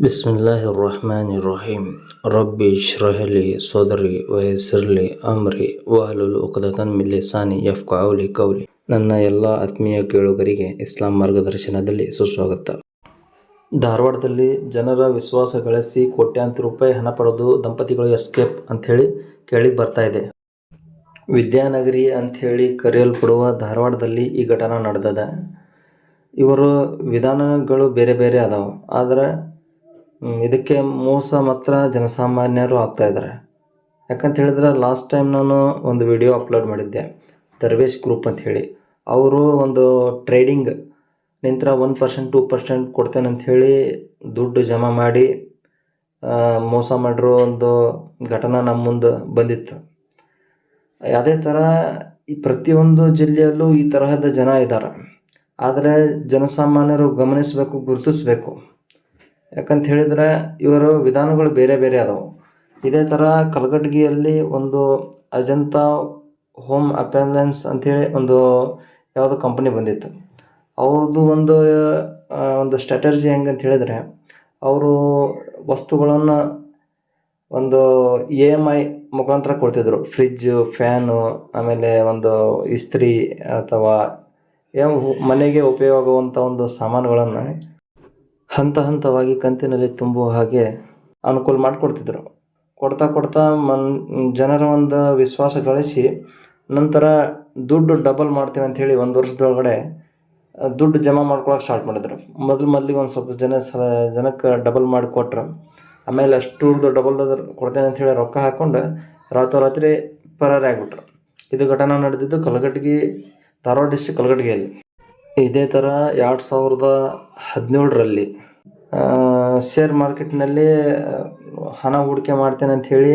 ಬಿಸ್ಮಿಲ್ಲಾಹಿ ರಹಮಾನಿ ರಹೀಂ ರಬ್ಬಿ ಶ್ರಹಲಿ ಸೋದರಿ ವಯಸ್ಸಿರ್ಲಿ ಅಮ್ರಿ ವಹಲುಲ್ ಉಕದತನ್ ಮಿಲ್ಲಿಸಾನಿ ಎಫ್ ಕಾವಲಿ ಕೌಲಿ ನನ್ನ ಎಲ್ಲ ಆತ್ಮೀಯ ಕೇಳುಗರಿಗೆ ಇಸ್ಲಾಂ ಮಾರ್ಗದರ್ಶನದಲ್ಲಿ ಸುಸ್ವಾಗತ. ಧಾರವಾಡದಲ್ಲಿ ಜನರ ವಿಶ್ವಾಸ ಗಳಿಸಿ ಕೋಟ್ಯಾಂತರ ರೂಪಾಯಿ ಹಣ ಪಡೆದು ದಂಪತಿಗಳು ಎಸ್ಕೇಪ್ ಅಂಥೇಳಿ ಕೇಳಿ ಬರ್ತಾ ಇದೆ. ವಿದ್ಯಾನಗರಿ ಅಂಥೇಳಿ ಕರೆಯಲ್ಪಡುವ ಧಾರವಾಡದಲ್ಲಿ ಈ ಘಟನೆ ನಡೆದದ. ಇವರು ವಿಧಾನಗಳು ಬೇರೆ ಬೇರೆ ಅದಾವ. ಆದರೆ ಇದಕ್ಕೆ ಮೋಸ ಮಾತ್ರ ಜನಸಾಮಾನ್ಯರು ಆಗ್ತಾ ಇದ್ದಾರೆ ಯಾಕಂತ ಹೇಳಿದ್ರೆ ಲಾಸ್ಟ್ ಟೈಮ್ ನಾನು ಒಂದು ವಿಡಿಯೋ ಅಪ್ಲೋಡ್ ಮಾಡಿದ್ದೆ ದರ್ವೇಶ್ ಗ್ರೂಪ್ ಅಂತ ಹೇಳಿ. ಅವರು ಒಂದು ಟ್ರೇಡಿಂಗ್ ನಿಂತರ ಒನ್ ಪರ್ಸೆಂಟ್ ಟೂ ಪರ್ಸೆಂಟ್ ಕೊಡ್ತೇನೆ ಅಂತ ಹೇಳಿ ದುಡ್ಡು ಜಮಾ ಮಾಡಿ ಮೋಸ ಮಾಡಿರೋ ಒಂದು ಘಟನೆ ನಮ್ಮ ಮುಂದೆ ಬಂದಿತ್ತು. ಅದೇ ಥರ ಈ ಪ್ರತಿಯೊಂದು ಜಿಲ್ಲೆಯಲ್ಲೂ ಈ ತರಹದ ಜನ ಇದ್ದಾರೆ. ಆದರೆ ಜನಸಾಮಾನ್ಯರು ಗಮನಿಸಬೇಕು, ಗುರುತಿಸ್ಬೇಕು. ಯಾಕಂತ ಹೇಳಿದ್ರೆ ಇವರ ವಿಧಾನಗಳು ಬೇರೆ ಬೇರೆ ಅದಾವು. ಇದೇ ಥರ ಕಲಘಟಗಿಯಲ್ಲಿ ಒಂದು ಅಜಂತಾ ಹೋಮ್ ಅಪ್ಲಯನ್ಸ್ ಅಂಥೇಳಿ ಒಂದು ಯಾವುದೋ ಕಂಪನಿ ಬಂದಿತ್ತು. ಅವ್ರದ್ದು ಒಂದು ಒಂದು ಸ್ಟ್ರಾಟಜಿ ಹೆಂಗೆ ಅಂತ ಹೇಳಿದರೆ ಅವರು ವಸ್ತುಗಳನ್ನು ಒಂದು ಇ ಎಂ ಐ ಮುಖಾಂತರ ಕೊಡ್ತಿದ್ರು. ಫ್ರಿಜ್ಜು ಫ್ಯಾನು ಆಮೇಲೆ ಒಂದು ಇಸ್ತ್ರಿ ಅಥವಾ ಯಾವ ಮನೆಗೆ ಉಪಯೋಗವಂಥ ಒಂದು ಸಾಮಾನುಗಳನ್ನು ಹಂತ ಹಂತವಾಗಿ ಕಂತಿನಲ್ಲಿ ತುಂಬುವ ಹಾಗೆ ಅನುಕೂಲ ಮಾಡಿಕೊಡ್ತಿದ್ರು. ಕೊಡ್ತಾ ಕೊಡ್ತಾ ಮನ್, ಜನರ ಒಂದು ವಿಶ್ವಾಸ ಗಳಿಸಿ ನಂತರ ದುಡ್ಡು ಡಬಲ್ ಮಾಡ್ತೀವಿ ಹೇಳಿ ಒಂದು ವರ್ಷದೊಳಗಡೆ ದುಡ್ಡು ಜಮಾ ಮಾಡ್ಕೊಳಕ್ಕೆ ಸ್ಟಾರ್ಟ್ ಮಾಡಿದ್ರು. ಮೊದಲು ಮೊದಲಿಗೆ ಒಂದು ಸ್ವಲ್ಪ ಜನ ಸ, ಜನಕ್ಕೆ ಡಬಲ್ ಮಾಡಿ ಕೊಟ್ರು. ಆಮೇಲೆ ಅಷ್ಟೂರ್ದು ಡಬಲ್ ಕೊಡ್ತೇನೆ ಅಂತ ಹೇಳಿ ರೊಕ್ಕ ಹಾಕ್ಕೊಂಡು ರಾತ್ರೋರಾತ್ರಿ ಪರಾರಿ ಆಗಿಬಿಟ್ರು. ಇದು ಘಟನೆ ನಡೆದಿದ್ದು ಕಲಘಟಗಿ, ಧಾರವಾಡ ಡಿಸ್ಟಿಕ್ ಕಲಘಟಗಿಯಲ್ಲಿ. ಇದೇ ಥರ ಎರಡು ಸಾವಿರದ ಹದಿನೇಳರಲ್ಲಿ ಶೇರ್ ಮಾರ್ಕೆಟ್ನಲ್ಲಿ ಹಣ ಹೂಡಿಕೆ ಮಾಡ್ತೇನೆ ಅಂತ ಹೇಳಿ,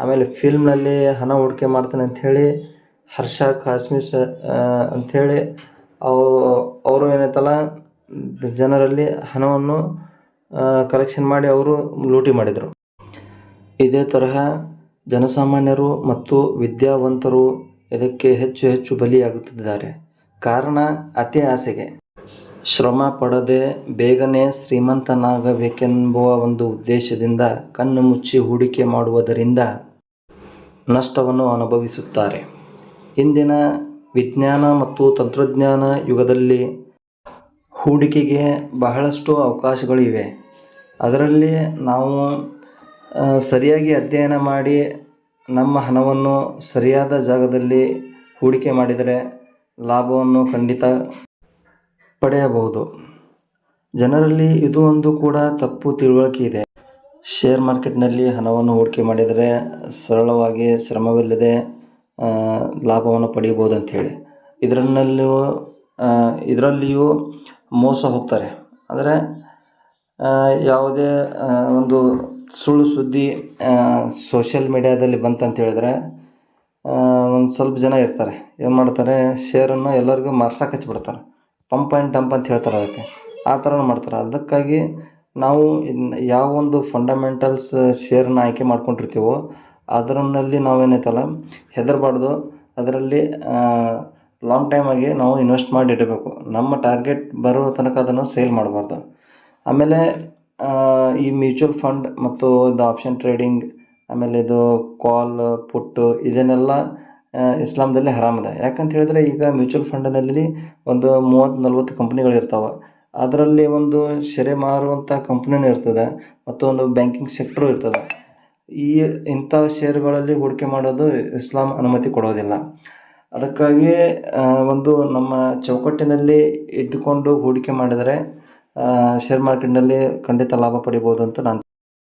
ಆಮೇಲೆ ಫಿಲ್ಮ್ನಲ್ಲಿ ಹಣ ಹೂಡಿಕೆ ಮಾಡ್ತೇನೆ ಅಂತ ಹೇಳಿ, ಹರ್ಷ ಕಾಶ್ಮೀರ್ ಅಂಥೇಳಿ ಅವು, ಅವರು ಏನೈತಲ್ಲ, ಜನರಲ್ಲಿ ಹಣವನ್ನು ಕಲೆಕ್ಷನ್ ಮಾಡಿ ಅವರು ಲೂಟಿ ಮಾಡಿದರು. ಇದೇ ತರಹ ಜನಸಾಮಾನ್ಯರು ಮತ್ತು ವಿದ್ಯಾವಂತರು ಇದಕ್ಕೆ ಹೆಚ್ಚು ಹೆಚ್ಚು ಬಲಿಯಾಗುತ್ತಿದ್ದಾರೆ. ಕಾರಣ ಅತಿ ಆಸೆಗೆ ಶ್ರಮ ಪಡದೆ ಬೇಗನೆ ಶ್ರೀಮಂತನಾಗಬೇಕೆಂಬುವ ಒಂದು ಉದ್ದೇಶದಿಂದ ಕಣ್ಣು ಮುಚ್ಚಿ ಹೂಡಿಕೆ ಮಾಡುವುದರಿಂದ ನಷ್ಟವನ್ನು ಅನುಭವಿಸುತ್ತಾರೆ. ಇಂದಿನ ವಿಜ್ಞಾನ ಮತ್ತು ತಂತ್ರಜ್ಞಾನ ಯುಗದಲ್ಲಿ ಹೂಡಿಕೆಗೆ ಬಹಳಷ್ಟು ಅವಕಾಶಗಳಿವೆ. ಅದರಲ್ಲಿ ನಾವು ಸರಿಯಾಗಿ ಅಧ್ಯಯನ ಮಾಡಿ ನಮ್ಮ ಹಣವನ್ನು ಸರಿಯಾದ ಜಾಗದಲ್ಲಿ ಹೂಡಿಕೆ ಮಾಡಿದರೆ ಲಾಭವನ್ನು ಖಂಡಿತ ಪಡೆಯಬಹುದು. ಜನರಲ್ಲಿ ಇದು ಒಂದು ಕೂಡ ತಪ್ಪು ತಿಳುವಳಿಕೆ ಇದೆ. ಶೇರ್ ಮಾರ್ಕೆಟ್ನಲ್ಲಿ ಹಣವನ್ನು ಹೂಡಿಕೆ ಮಾಡಿದರೆ ಸರಳವಾಗಿ ಶ್ರಮವಿಲ್ಲದೆ ಲಾಭವನ್ನು ಪಡೆಯಬಹುದು ಅಂಥೇಳಿ ಇದರಲ್ಲೂ ಇದರಲ್ಲಿಯೂ ಮೋಸ ಹೋಗ್ತಾರೆ. ಆದರೆ ಯಾವುದೇ ಒಂದು ಸುಳ್ಳು ಸುದ್ದಿ ಸೋಷಿಯಲ್ ಮೀಡಿಯಾದಲ್ಲಿ ಬಂತಂತ ಹೇಳಿದ್ರೆ ಒಂದು ಸ್ವಲ್ಪ ಜನ ಇರ್ತಾರೆ. ಏನು ಮಾಡ್ತಾರೆ ಶೇರನ್ನು ಎಲ್ಲರಿಗೂ ಮಾರ್ಸಕ್ಕೆ ಹಚ್ಬಿಡ್ತಾರೆ. ಪಂಪ್ ಆ್ಯಂಡ್ ಡಂಪ್ ಅಂತ ಹೇಳ್ತಾರೆ ಅದಕ್ಕೆ. ಆ ಥರನೂ ಮಾಡ್ತಾರೆ. ಅದಕ್ಕಾಗಿ ನಾವು ಯಾವ ಒಂದು ಫಂಡಮೆಂಟಲ್ಸ್ ಶೇರನ್ನ ಆಯ್ಕೆ ಮಾಡ್ಕೊಂಡಿರ್ತೀವೋ ಅದರಲ್ಲಿ ನಾವೇನೈತಲ್ಲ, ಹೆದರಬಾರ್ದು. ಅದರಲ್ಲಿ ಲಾಂಗ್ ಟೈಮಾಗಿ ನಾವು ಇನ್ವೆಸ್ಟ್ ಮಾಡಿ ಇಡಬೇಕು. ನಮ್ಮ ಟಾರ್ಗೆಟ್ ಬರೋ ತನಕ ಅದನ್ನು ಸೇಲ್ ಮಾಡಬಾರ್ದು. ಆಮೇಲೆ ಈ ಮ್ಯೂಚುವಲ್ ಫಂಡ್ ಮತ್ತು ದ ಆಪ್ಷನ್ ಟ್ರೇಡಿಂಗ್ ಆಮೇಲೆ ಇದು ಕಾಲ್ ಪುಟ್ಟು ಇದನ್ನೆಲ್ಲ ಇಸ್ಲಾಂದಲ್ಲಿ ಹರಾಮದ ಯಾಕಂತ ಹೇಳಿದ್ರೆ ಈಗ ಮ್ಯೂಚುವಲ್ ಫಂಡ್ನಲ್ಲಿ ಒಂದು ಮೂವತ್ತು ನಲ್ವತ್ತು ಕಂಪ್ನಿಗಳು ಇರ್ತಾವೆ. ಅದರಲ್ಲಿ ಒಂದು ಶೆರೆ ಮಾರುವಂಥ ಕಂಪ್ನಿನೂ ಇರ್ತದೆ ಮತ್ತು ಒಂದು ಬ್ಯಾಂಕಿಂಗ್ ಸೆಕ್ಟ್ರು ಇರ್ತದೆ. ಈ ಇಂಥ ಷೇರುಗಳಲ್ಲಿ ಹೂಡಿಕೆ ಮಾಡೋದು ಇಸ್ಲಾಂ ಅನುಮತಿ ಕೊಡೋದಿಲ್ಲ. ಅದಕ್ಕಾಗಿ ಒಂದು ನಮ್ಮ ಚೌಕಟ್ಟಿನಲ್ಲಿ ಇದ್ದುಕೊಂಡು ಹೂಡಿಕೆ ಮಾಡಿದರೆ ಶೇರ್ ಮಾರ್ಕೆಟ್ನಲ್ಲಿ ಖಂಡಿತ ಲಾಭ ಪಡಿಬೋದು ಅಂತ ನಾನು